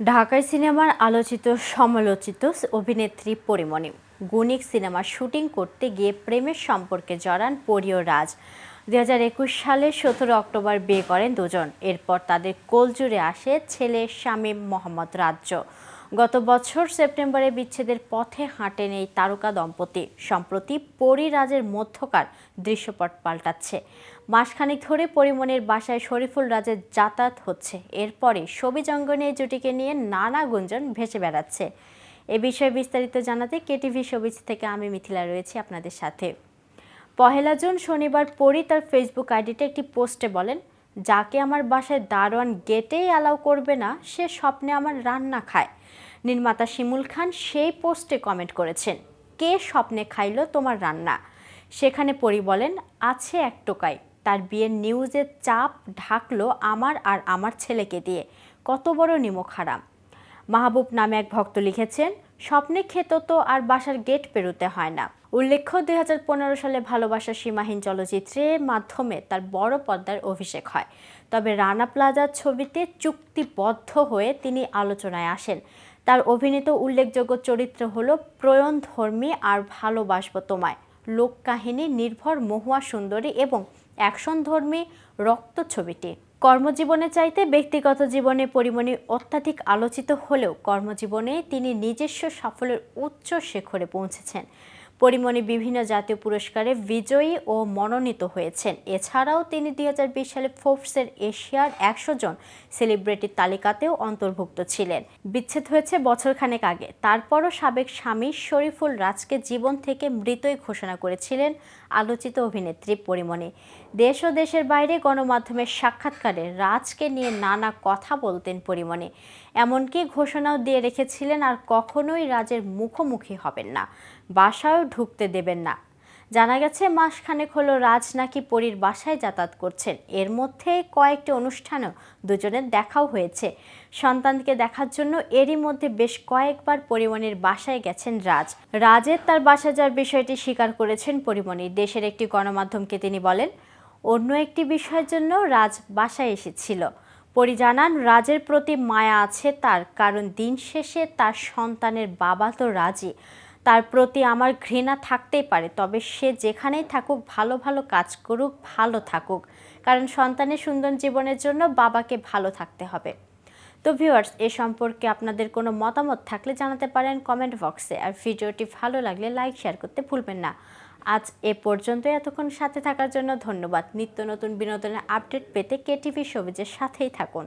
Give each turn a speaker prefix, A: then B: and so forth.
A: ঢাকাই সিনেমার আলোচিত সমালোচিত অভিনেত্রী পরিমণি। গুণিক সিনেমার শুটিং করতে গিয়ে প্রেমের সম্পর্কে জড়ান পরি ও রাজ। দু হাজার একুশ সালে সতেরো অক্টোবর বিয়ে করেন দুজন। এরপর তাদের কোলজুড়ে আসে ছেলে শামীম মোহাম্মদ রাজ্য। গত বছর সেপ্টেম্বরে বিচ্ছেদের পথে হাঁটেন এই তারকা দম্পতি। সম্প্রতি পরি রাজের মধ্যকার দৃশ্যপট পাল্টাচ্ছে। মাসখানেক ধরে পরিমণির বাসায় শরীফুল রাজের যাতায়াত হচ্ছে। এরপরে সবিজ অঙ্গনে এই জুটিকে নিয়ে নানা গুঞ্জন ভেসে বেড়াচ্ছে। এ বিষয়ে বিস্তারিত জানাতে কেটিভি সবিজ থেকে আমি মিথিলা রয়েছি আপনাদের সাথে। পহেলা জুন শনিবার পরি তার ফেসবুক আইডিতে একটি পোস্টে বলেন যাকে আমার বাসায় দারোয়ান গেটেই অ্যালাউ করবে না, সে স্বপ্নে আমার রান্না খায়। নির্মাতা শিমুল খান সেই পোস্টে কমেন্ট করেছেন, কে স্বপ্নে খাইলো তোমার রান্না? সেখানে পরি বলেন, আছে এক টোকাই, তার বিয়ের নিউজের চাপ ঢাকলো আমার আর আমার ছেলেকে দিয়ে। কত বড় নিমক হারাম। মাহবুব নামে এক ভক্ত লিখেছেন স্বপ্নে খেত তো আর বাসার গেট পেরোতে হয় না। উল্লেখ্য, দুই হাজার পনেরো সালে ভালোবাসা সীমাহীন চলচ্চিত্রের মাধ্যমে তার বড় পর্দার অভিষেক হয়। তবে রানা প্লাজার ছবিতে চুক্তিবদ্ধ হয়ে তিনি আলোচনায় আসেন। তার অভিনীত উল্লেখযোগ্য চরিত্র হল প্রয়ণ ধর্মী আর ভালোবাসব তোমায়। লোককাহিনী, নির্ভর মহুয়া সুন্দরী এবং অ্যাকশন ধর্মী রক্ত ছবিটি। কর্মজীবনে চাইতে ব্যক্তিগত জীবনে পরিমণি অত্যাধিক আলোচিত হলেও কর্মজীবনে তিনি নিজস্ব সাফল্যের উচ্চ শিখরে পৌঁছেছেন। পরিমণি বিভিন্ন জাতীয় পুরস্কারে বিজয়ী ও মনোনীত হয়েছেন। এছাড়াও তিনি দু হাজার বিশ সালে ফোর্বসের এশিয়ার একশো জন সেলিব্রিটির তালিকাতেও অন্তর্ভুক্ত ছিলেন। বিচ্ছেদ হয়েছে বছরখানেক আগে। তারপরও সাবেক স্বামী শরীফুল রাজকে জীবন থেকে মৃতই ঘোষণা করেছিলেন আলোচিত অভিনেত্রী পরিমণি। দেশ ও দেশের বাইরে গণমাধ্যমের সাক্ষাৎকারে রাজকে নিয়ে নানা কথা বলতেন পরিমণি। এমনকি ঘোষণাও দিয়ে রেখেছিলেন আর কখনোই রাজের মুখোমুখি হবেন না, বাসায়ও ঢুকতে দেবেন না। জানা গেছে মাসখানেক হলো রাজ নাকি পরীর বাসায় যাতায়াত করছেন। এর মধ্যে কয়েকটি অনুষ্ঠানেও দুজনের দেখাও হয়েছে। সন্তানকে দেখার জন্য এরই মধ্যে বেশ কয়েকবার পরিমণির বাসায় গেছেন রাজ। রাজের তার বাসা যাওয়ার বিষয়টি স্বীকার করেছেন পরিমণি দেশের একটি গণমাধ্যমকে তিনি বলেন, অন্য একটি বিষয়ের জন্য রাজ বাসায় এসেছিল। পরি জানান, রাজের প্রতি মায়া আছে তার, কারণ দিন শেষে তার সন্তানের বাবা তো রাজি। তার প্রতি আমার ঘৃণা থাকতেই পারে, তবে সে যেখানেই থাকুক, ভালো ভালো কাজ করুক, ভালো থাকুক। কারণ সন্তানের সুন্দর জীবনের জন্য বাবাকে ভালো থাকতে হবে। তো ভিউয়ার্স এ সম্পর্কে আপনাদের কোনো মতামত থাকলে জানাতে পারেন কমেন্ট বক্সে। আর ভিডিওটি ভালো লাগলে লাইক, শেয়ার করতে ভুলবেন না। আজ এ পর্যন্ত। এতক্ষণ সাথে থাকার জন্য ধন্যবাদ। নিত্য নতুন বিনোদনের আপডেট পেতে কেটিভি সবিজের সাথেই থাকুন।